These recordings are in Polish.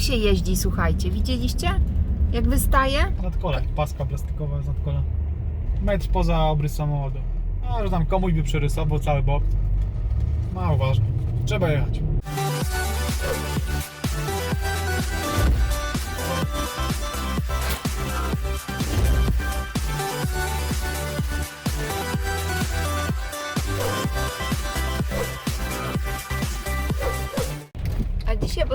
się jeździ, słuchajcie. Widzieliście? Jak wystaje? Nadkole, paska plastikowa jest nadkola. Metr poza obrys samochodu. A, że tam komuś by przerysował cały bok. Mało ważne. Trzeba jechać.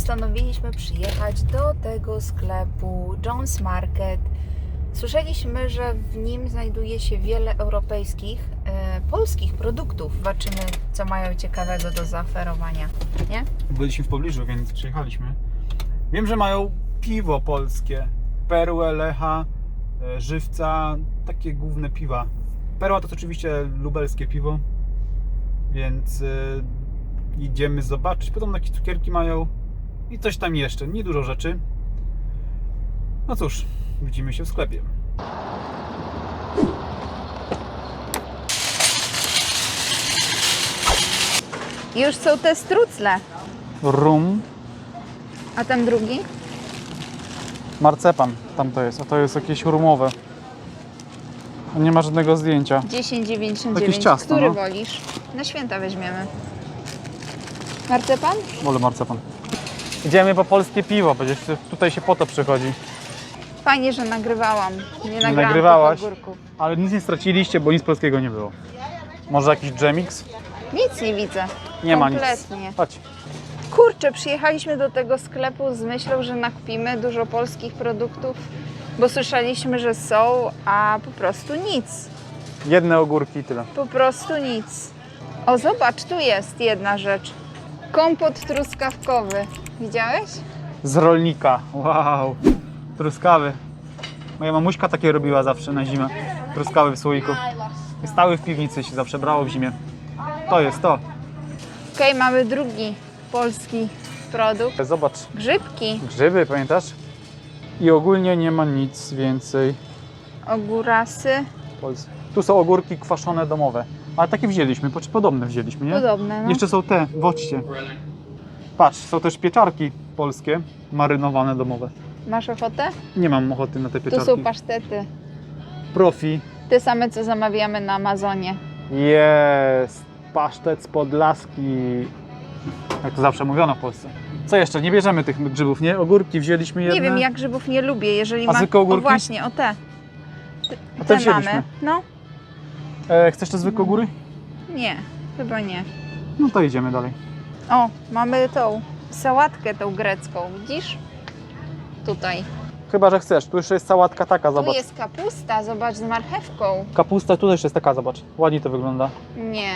Postanowiliśmy przyjechać do tego sklepu Jones Market. Słyszeliśmy, że w nim znajduje się wiele europejskich, e, polskich produktów. Zobaczymy, co mają ciekawego do zaoferowania. Nie? Byliśmy w pobliżu, więc przyjechaliśmy. Wiem, że mają piwo polskie. Perłę, Lecha, e, Żywca, takie główne piwa. Perła to oczywiście lubelskie piwo, więc e, idziemy zobaczyć. Podobno jakieś cukierki mają i coś tam jeszcze. Niedużo rzeczy. No cóż, widzimy się w sklepie. Już są te strucle. Rum, A ten drugi? marcepan tam to jest, a to jest jakieś rumowe. Nie ma żadnego zdjęcia. 10,99. Jakieś ciasto, Który no. wolisz? Na święta weźmiemy. Marcepan? Wolę marcepan. Idziemy po polskie piwo, przecież tutaj się po to przychodzi. Fajnie, że nagrywałam. Nie nagrałam nagrywałaś? tych ogórków. Ale nic nie straciliście, bo nic polskiego nie było. Może jakiś dżemix? Nic nie widzę. Nie ma Kompletnie. nic. Chodź. Kurczę, przyjechaliśmy do tego sklepu z myślą, że nakupimy dużo polskich produktów, bo słyszeliśmy, że są, a po prostu nic. Jedne ogórki i tyle. Po prostu nic. O, zobacz, tu jest jedna rzecz. Kompot truskawkowy. Widziałeś? Z rolnika. Wow. Truskawy. Moja mamuśka takie robiła zawsze na zimę. Truskawy w słoiku. Stały w piwnicy się zawsze brało w zimie. To jest to. Okej, mamy drugi polski produkt. Zobacz. Grzybki, Grzyby, pamiętasz? I ogólnie nie ma nic więcej. ogórasy, Pols- Tu są ogórki kwaszone domowe. Ale takie wzięliśmy, czy podobne wzięliśmy, nie? podobne. No. Jeszcze są te, wodźcie. Patrz, są też pieczarki polskie, marynowane domowe. Masz ochotę? Nie mam ochoty na te Tu pieczarki. są pasztety. Profi. Te same, co zamawiamy na Amazonie. Jest. Pasztet z Podlaski. Jak to zawsze mówiono w Polsce. Co jeszcze? Nie bierzemy tych grzybów, nie? Ogórki wzięliśmy jedne. Nie wiem, ja grzybów nie lubię, jeżeli A ma... zwykłe ogórki? O właśnie, o te. A Te wzięliśmy. mamy. No, E, chcesz te zwykłe góry? nie, chyba nie. No to idziemy dalej. O, mamy tą sałatkę tą grecką, widzisz? Tutaj. Chyba, że chcesz. Tu jeszcze jest sałatka taka, Tu zobacz. jest kapusta, zobacz, z marchewką. Kapusta tu też jest taka, zobacz. Ładnie to wygląda. Nie,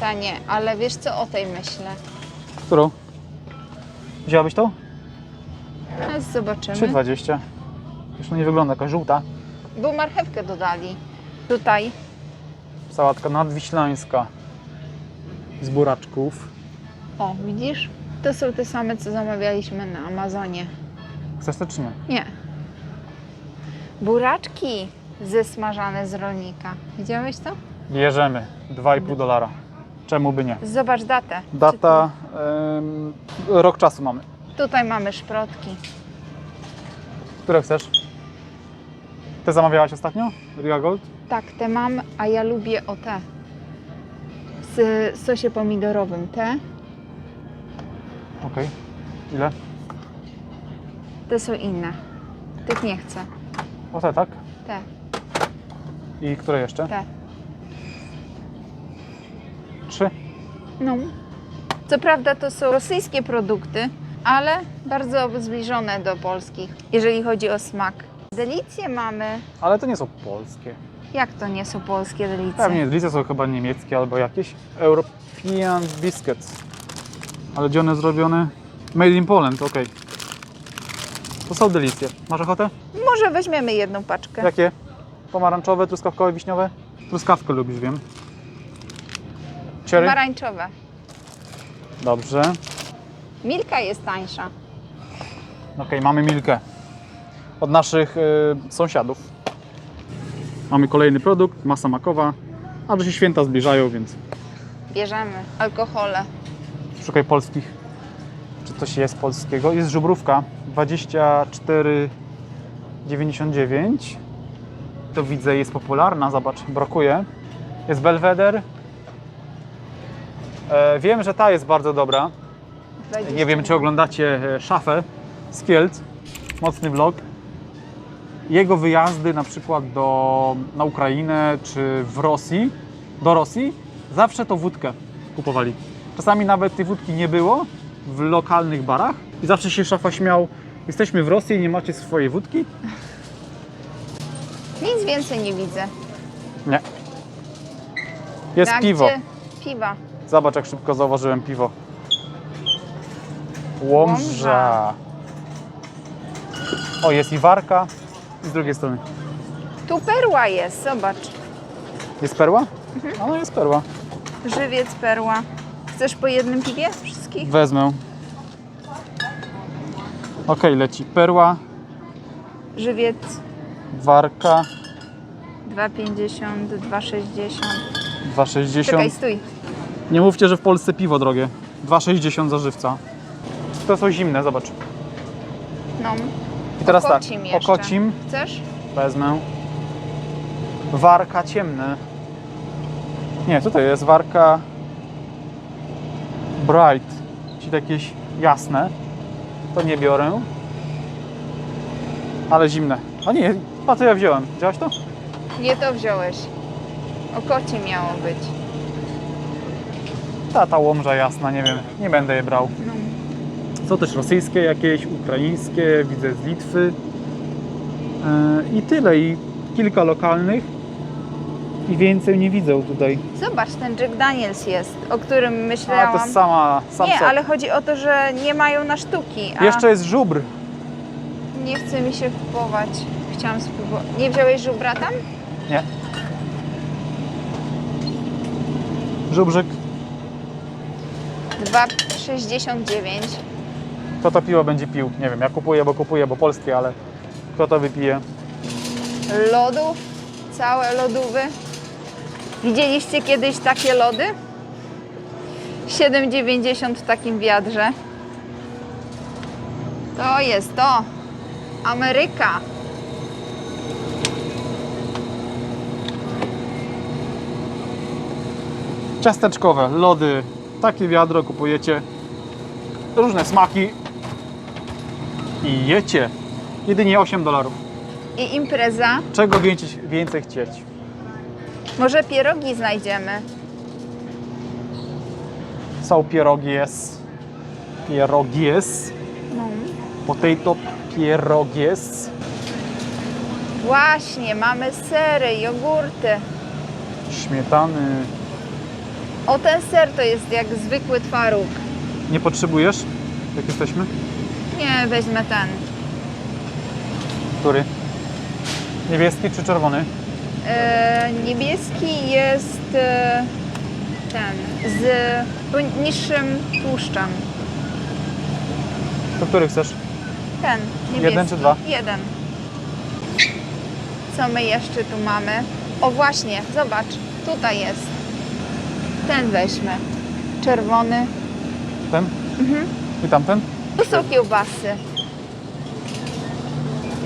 ta nie, ale wiesz co o tej myślę? Którą? Wzięłabyś tą? A zobaczymy. 3,20. Już to nie wygląda, jakaś żółta. Bo marchewkę dodali. Tutaj. Sałatka nadwiślańska. Z buraczków. O, widzisz? To są te same, co zamawialiśmy na Amazonie. Chcesz to czy nie? Nie. Buraczki zesmażane z rolnika. Widziałeś to? Bierzemy. 2,5 dolara. Czemu by nie? Zobacz datę. Data, rok czasu mamy. Tutaj mamy szprotki. Które chcesz? Te zamawiałaś ostatnio? Ria Gold? Tak, te mam, a ja lubię o te. Z sosie pomidorowym. Te, Okej. Ile? te są inne. Tych nie chcę. O te, tak? Te, I które jeszcze? te. Trzy. No. Co prawda to są rosyjskie produkty, ale bardzo zbliżone do polskich, jeżeli chodzi o smak. Delicje mamy. Ale to nie są polskie. Jak to nie są polskie delicje? Pewnie, lice są chyba niemieckie albo jakieś. European Biscuits. Ale gdzie one zrobione? Made in Poland, okej. To są delicje. Masz ochotę? Może weźmiemy jedną paczkę. Jakie? Pomarańczowe, truskawkowe, wiśniowe? Truskawkę lubisz, wiem. Cherry? Pomarańczowe. Dobrze. Milka jest tańsza. Okej, mamy Milkę. Od naszych y, sąsiadów. Mamy kolejny produkt, masa makowa. A że się święta zbliżają, więc Bierzemy alkohole. szukaj polskich. Czy coś jest polskiego. Jest żubrówka 24,99. To widzę, jest popularna, zobacz, brakuje. Jest Belvedere. E, wiem, że ta jest bardzo dobra. Nie wiem, czy oglądacie e, Szafę z Kielc, mocny vlog. Jego wyjazdy na przykład do, na Ukrainę czy w Rosji, do Rosji, zawsze to wódkę kupowali. Czasami nawet tej wódki nie było w lokalnych barach i zawsze się Szafa śmiał, jesteśmy w Rosji i nie macie swojej wódki? Nic więcej nie widzę. Nie. Jest Na piwo. gdzie? Piwa. Zobacz, jak szybko zauważyłem piwo. Łomża. Łomża. O, jest i warka. I z drugiej strony. Tu perła jest, zobacz. Jest perła? Mhm. No jest perła. Żywiec, perła. Chcesz po jednym piwie wszystkich? Wezmę. Okej, leci perła, Żywiec warka, 2,50, 2,60. 2,60. Czekaj, stój. Nie mówcie, że w Polsce piwo drogie. 2,60 za żywca. To są zimne, zobacz. No. I teraz Okocim tak, jeszcze. okocim Chcesz? wezmę. Warka ciemne. Nie, tutaj jest warka bright, czyli jakieś jasne. To nie biorę. Ale zimne. A nie, a co ja wziąłem? Widziałaś to? Nie to wziąłeś. Okocie miało być. Ta, ta łomża jasna, nie wiem. Nie będę je brał. No. Są też rosyjskie jakieś, ukraińskie, widzę z Litwy. Yy, I tyle. I kilka lokalnych. I więcej nie widzę tutaj. Zobacz, ten Jack Daniels jest, o którym A myślałam. to jest sama, sam nie, ale chodzi o to, że nie mają na sztuki. A Jeszcze jest żubr. nie chce mi się kupować. Chciałam spróbować. Nie wziąłeś żubra tam? Nie. Żubrzyk. 2,69. Kto to piwo będzie pił? Nie wiem, ja kupuję, bo kupuję, bo polskie, ale kto to wypije? Lodów, całe lodówy. Widzieliście kiedyś takie lody? 7,90 w takim wiadrze. To jest to. Ameryka. Ciasteczkowe, lody, takie wiadro kupujecie. Różne smaki. I jecie. Jedynie 8 dolarów. I impreza. Czego więcej, więcej chcieć? Może pierogi znajdziemy. Są pierogies. Pierogies. No. Potato pierogies. Właśnie, mamy sery, jogurty. Śmietany. O, ten ser to jest jak zwykły twaróg. Nie potrzebujesz? Jak jesteśmy? Nie, weźmę ten. Który? Niebieski czy czerwony? E, niebieski jest e, ten z po- niższym tłuszczem. To który chcesz? Ten, niebieski. Jeden czy dwa? Jeden. Co my jeszcze tu mamy? O właśnie, zobacz, tutaj jest. Ten weźmy. Czerwony. Ten? Mhm. I tamten? Tu są kiełbasy.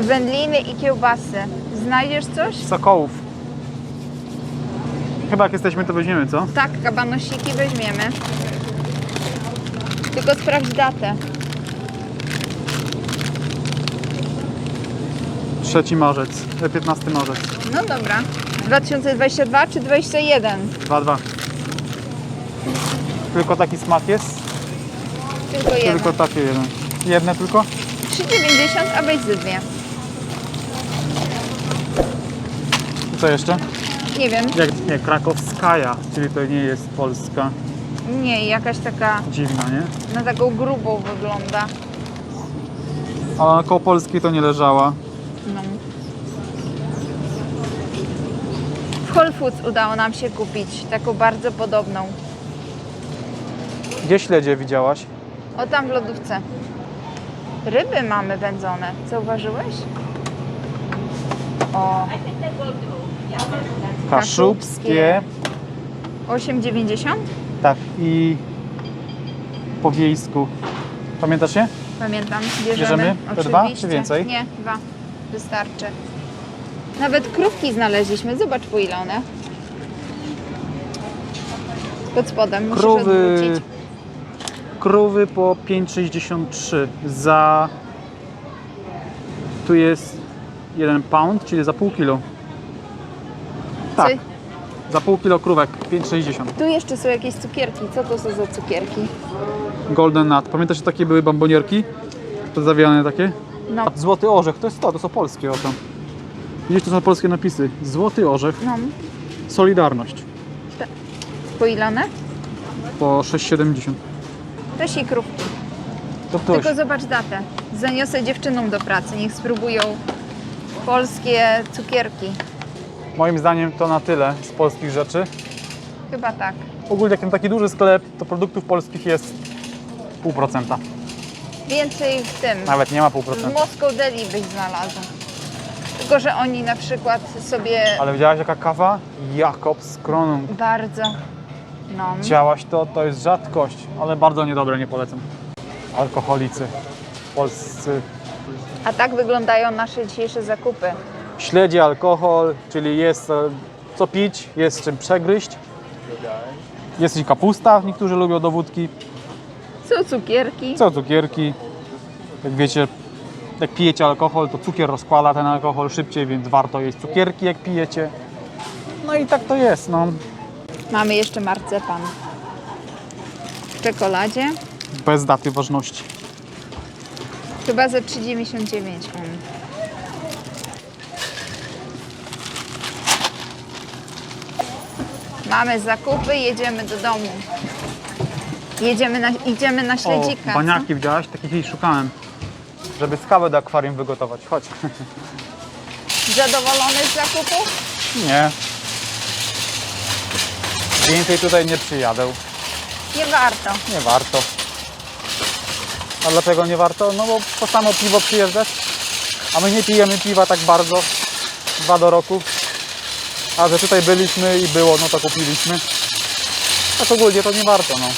Wędliny i kiełbasy. Znajdziesz coś? Sokołów. Chyba jak jesteśmy, to weźmiemy, co? Tak, kabanosiki weźmiemy. Tylko sprawdź datę. 3 marzec, e, 15 marzec. No dobra. 2022 czy 2021? 2-2. Tylko taki smak jest? Tylko jeden. Tylko takie jeden. Jedne tylko? 3,90, a weź ze dwie. Co jeszcze? Nie wiem. Jak, nie, krakowskaja, czyli to nie jest polska. Nie, jakaś taka Dziwna, nie? na taką grubą wygląda. A koło polskiej to nie leżała. No. W Whole Foods udało nam się kupić taką bardzo podobną. Gdzie śledzie widziałaś? O tam w lodówce. Ryby mamy wędzone. Zauważyłeś? O, Kaszubskie. 8,90? Tak, i po wiejsku Pamiętasz się? Pamiętam, bierzemy. Bierzemy? Te dwa, Oczywiście. czy więcej? Nie, dwa. Wystarczy. Nawet krówki znaleźliśmy. Zobacz po ile one. Pod spodem musisz Krowy, odwrócić. Krowy po 5,63 za... Tu jest 1 pound, czyli za pół kilo. Tak, Czy- za pół kilo krówek, 5,60. Tu jeszcze są jakieś cukierki. Co to są za cukierki? Golden Nut. Pamiętasz, że takie były bambonierki? To zawijane takie? No, Złoty orzech, to jest to, to są polskie oto. Widzisz, to są polskie napisy. Złoty orzech, no. Solidarność. Po ile one? Po 6,70. Też i krówki. To ktoś. Tylko zobacz datę. Zaniosę dziewczynom do pracy. Niech spróbują polskie cukierki. Moim zdaniem to na tyle z polskich rzeczy. Chyba tak. Ogólnie jak ten taki duży sklep, to produktów polskich jest pół procenta. Więcej w tym. Nawet nie ma pół W procenta. Moscow Deli byś znalazł. Tylko, że oni na przykład sobie Ale widziałaś jaka kawa? Jakobs Kronung. bardzo. No. Chciałaś to? To jest rzadkość, ale bardzo niedobre, nie polecam. Alkoholicy polscy. A tak wyglądają nasze dzisiejsze zakupy. Śledzi alkohol, czyli jest e, co pić, jest czym przegryźć. Jest i kapusta, niektórzy lubią do wódki. Są cukierki. Co cukierki. Jak wiecie, jak pijecie alkohol, to cukier rozkłada ten alkohol szybciej, więc warto jeść cukierki, jak pijecie. No i tak to jest, no. Mamy jeszcze marcepan. W czekoladzie. Bez daty ważności. Chyba za 3,99 on. Mamy zakupy, jedziemy do domu. Jedziemy na, idziemy na śledzika. O, baniaki widziałaś? Takich jej szukałem. Żeby skałę do akwarium wygotować. Chodź. Zadowolony z zakupu? Nie. Więcej tutaj nie przyjadę. Nie warto. Nie warto. A dlaczego nie warto? No bo po samo piwo przyjeżdżać, a my nie pijemy piwa tak bardzo, dwa do roku. A że tutaj byliśmy i było, no to kupiliśmy. Tak ogólnie to nie warto, no.